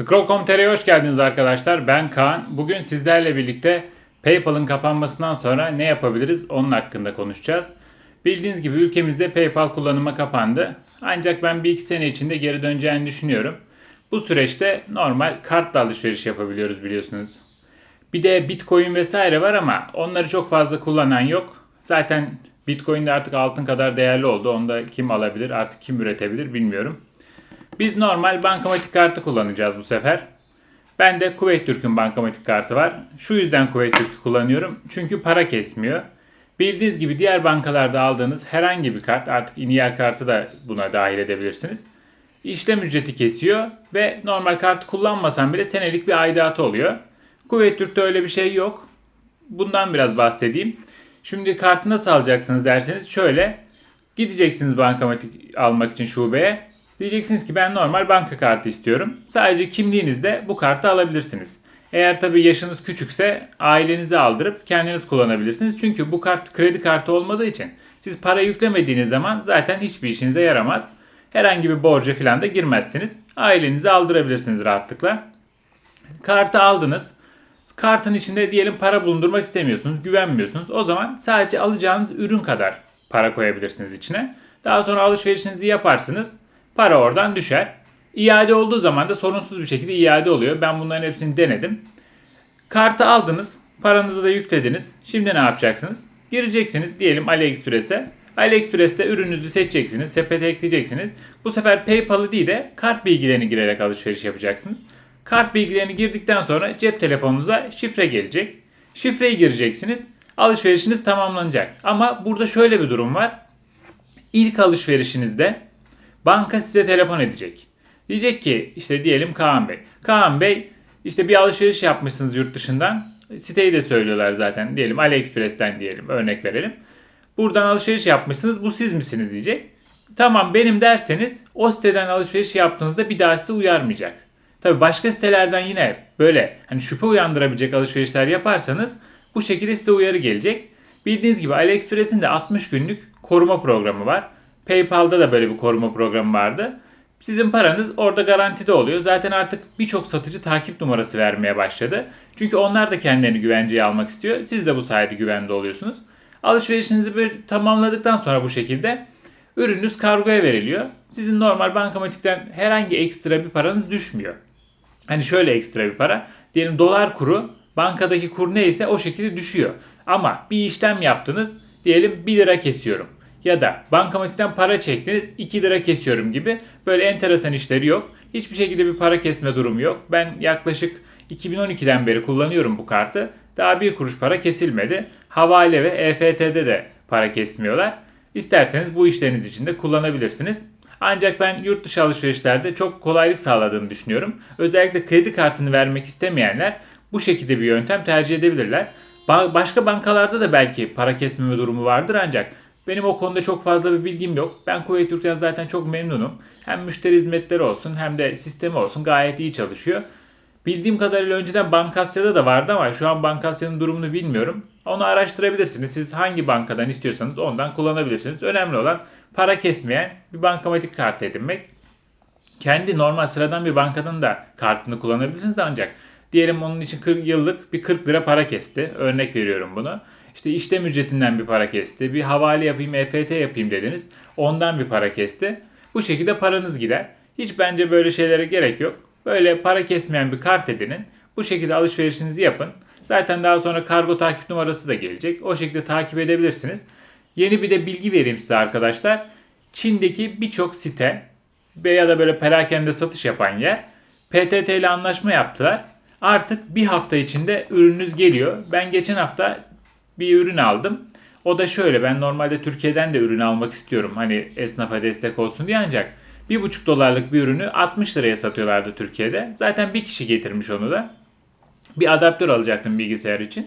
Scroll.com.tr'ye hoş geldiniz arkadaşlar. Ben Kaan. Bugün sizlerle birlikte PayPal'ın kapanmasından sonra ne yapabiliriz onun hakkında konuşacağız. Bildiğiniz gibi ülkemizde PayPal kullanıma kapandı. Ancak ben bir iki sene içinde geri döneceğini düşünüyorum. Bu süreçte normal kartla alışveriş yapabiliyoruz biliyorsunuz. Bir de Bitcoin vesaire var ama onları çok fazla kullanan yok. Zaten Bitcoin de artık altın kadar değerli oldu. Onu da kim alabilir artık kim üretebilir bilmiyorum. Biz normal bankamatik kartı kullanacağız bu sefer. Ben de Kuveyt Türk'ün bankamatik kartı var. Şu yüzden Kuveyt Türk'ü kullanıyorum. Çünkü para kesmiyor. Bildiğiniz gibi diğer bankalarda aldığınız herhangi bir kart artık iniyer kartı da buna dahil edebilirsiniz. İşlem ücreti kesiyor ve normal kartı kullanmasan bile senelik bir aidatı oluyor. Kuveyt Türk'te öyle bir şey yok. Bundan biraz bahsedeyim. Şimdi kartı nasıl alacaksınız derseniz şöyle. Gideceksiniz bankamatik almak için şubeye. Diyeceksiniz ki ben normal banka kartı istiyorum. Sadece kimliğinizde bu kartı alabilirsiniz. Eğer tabii yaşınız küçükse ailenize aldırıp kendiniz kullanabilirsiniz. Çünkü bu kart kredi kartı olmadığı için siz para yüklemediğiniz zaman zaten hiçbir işinize yaramaz. Herhangi bir borca falan da girmezsiniz. Ailenize aldırabilirsiniz rahatlıkla. Kartı aldınız. Kartın içinde diyelim para bulundurmak istemiyorsunuz, güvenmiyorsunuz. O zaman sadece alacağınız ürün kadar para koyabilirsiniz içine. Daha sonra alışverişinizi yaparsınız. Para oradan düşer. İade olduğu zaman da sorunsuz bir şekilde iade oluyor. Ben bunların hepsini denedim. Kartı aldınız. Paranızı da yüklediniz. Şimdi ne yapacaksınız? Gireceksiniz diyelim AliExpress'e. AliExpress'te ürününüzü seçeceksiniz. Sepete ekleyeceksiniz. Bu sefer PayPal'ı değil de kart bilgilerini girerek alışveriş yapacaksınız. Kart bilgilerini girdikten sonra cep telefonunuza şifre gelecek. Şifreyi gireceksiniz. Alışverişiniz tamamlanacak. Ama burada şöyle bir durum var. İlk alışverişinizde banka size telefon edecek. Diyecek ki işte diyelim Kaan Bey. Kaan Bey işte bir alışveriş yapmışsınız yurt dışından. Siteyi de söylüyorlar zaten. Diyelim AliExpress'ten diyelim örnek verelim. Buradan alışveriş yapmışsınız bu siz misiniz diyecek. Tamam benim derseniz o siteden alışveriş yaptığınızda bir daha sizi uyarmayacak. Tabi başka sitelerden yine böyle hani şüphe uyandırabilecek alışverişler yaparsanız bu şekilde size uyarı gelecek. Bildiğiniz gibi AliExpress'in de 60 günlük koruma programı var. PayPal'da da böyle bir koruma programı vardı. Sizin paranız orada garantide oluyor. Zaten artık birçok satıcı takip numarası vermeye başladı. Çünkü onlar da kendilerini güvenceye almak istiyor. Siz de bu sayede güvende oluyorsunuz. Alışverişinizi bir tamamladıktan sonra bu şekilde ürününüz kargoya veriliyor. Sizin normal bankamatikten herhangi ekstra bir paranız düşmüyor. Hani şöyle ekstra bir para. Diyelim dolar kuru bankadaki kur neyse o şekilde düşüyor. Ama bir işlem yaptınız. Diyelim 1 lira kesiyorum ya da bankamatikten para çektiniz 2 lira kesiyorum gibi böyle enteresan işleri yok. Hiçbir şekilde bir para kesme durumu yok. Ben yaklaşık 2012'den beri kullanıyorum bu kartı. Daha bir kuruş para kesilmedi. Havale ve EFT'de de para kesmiyorlar. İsterseniz bu işleriniz için de kullanabilirsiniz. Ancak ben yurt dışı alışverişlerde çok kolaylık sağladığını düşünüyorum. Özellikle kredi kartını vermek istemeyenler bu şekilde bir yöntem tercih edebilirler. Başka bankalarda da belki para kesmeme durumu vardır ancak benim o konuda çok fazla bir bilgim yok. Ben Kuveyt Türk'ten zaten çok memnunum. Hem müşteri hizmetleri olsun hem de sistemi olsun gayet iyi çalışıyor. Bildiğim kadarıyla önceden Bankasya'da da vardı ama şu an Bankasya'nın durumunu bilmiyorum. Onu araştırabilirsiniz. Siz hangi bankadan istiyorsanız ondan kullanabilirsiniz. Önemli olan para kesmeyen bir bankamatik kart edinmek. Kendi normal sıradan bir bankanın da kartını kullanabilirsiniz ancak diyelim onun için 40 yıllık bir 40 lira para kesti. Örnek veriyorum bunu. İşte işlem ücretinden bir para kesti. Bir havale yapayım, EFT yapayım dediniz. Ondan bir para kesti. Bu şekilde paranız gider. Hiç bence böyle şeylere gerek yok. Böyle para kesmeyen bir kart edinin. Bu şekilde alışverişinizi yapın. Zaten daha sonra kargo takip numarası da gelecek. O şekilde takip edebilirsiniz. Yeni bir de bilgi vereyim size arkadaşlar. Çin'deki birçok site veya da böyle perakende satış yapan yer PTT ile anlaşma yaptılar. Artık bir hafta içinde ürününüz geliyor. Ben geçen hafta bir ürün aldım. O da şöyle ben normalde Türkiye'den de ürün almak istiyorum. Hani esnafa destek olsun diye ancak 1,5 dolarlık bir ürünü 60 liraya satıyorlardı Türkiye'de. Zaten bir kişi getirmiş onu da. Bir adaptör alacaktım bilgisayar için.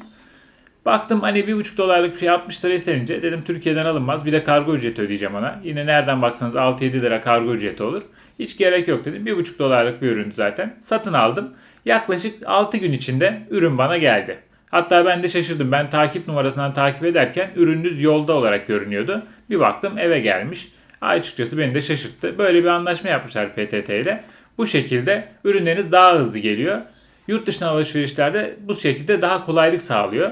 Baktım hani 1,5 dolarlık bir şey 60 lira istenince dedim Türkiye'den alınmaz. Bir de kargo ücreti ödeyeceğim ona. Yine nereden baksanız 6-7 lira kargo ücreti olur. Hiç gerek yok dedim. 1,5 dolarlık bir ürün zaten. Satın aldım. Yaklaşık 6 gün içinde ürün bana geldi. Hatta ben de şaşırdım. Ben takip numarasından takip ederken ürününüz yolda olarak görünüyordu. Bir baktım eve gelmiş. Açıkçası beni de şaşırttı. Böyle bir anlaşma yapmışlar PTT ile. Bu şekilde ürünleriniz daha hızlı geliyor. Yurt dışına alışverişlerde bu şekilde daha kolaylık sağlıyor.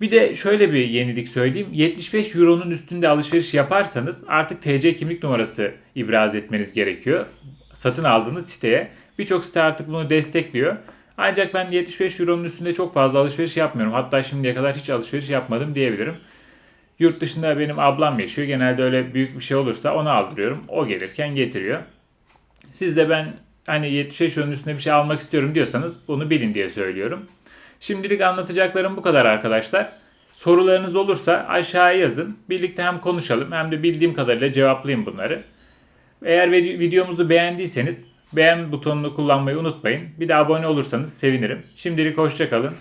Bir de şöyle bir yenilik söyleyeyim. 75 euronun üstünde alışveriş yaparsanız artık TC kimlik numarası ibraz etmeniz gerekiyor. Satın aldığınız siteye. Birçok site artık bunu destekliyor. Ancak ben 75 euronun üstünde çok fazla alışveriş yapmıyorum. Hatta şimdiye kadar hiç alışveriş yapmadım diyebilirim. Yurt dışında benim ablam yaşıyor. Genelde öyle büyük bir şey olursa onu aldırıyorum. O gelirken getiriyor. Siz de ben hani 75 euronun üstünde bir şey almak istiyorum diyorsanız bunu bilin diye söylüyorum. Şimdilik anlatacaklarım bu kadar arkadaşlar. Sorularınız olursa aşağıya yazın. Birlikte hem konuşalım hem de bildiğim kadarıyla cevaplayayım bunları. Eğer vid- videomuzu beğendiyseniz beğen butonunu kullanmayı unutmayın. Bir de abone olursanız sevinirim. Şimdilik hoşçakalın.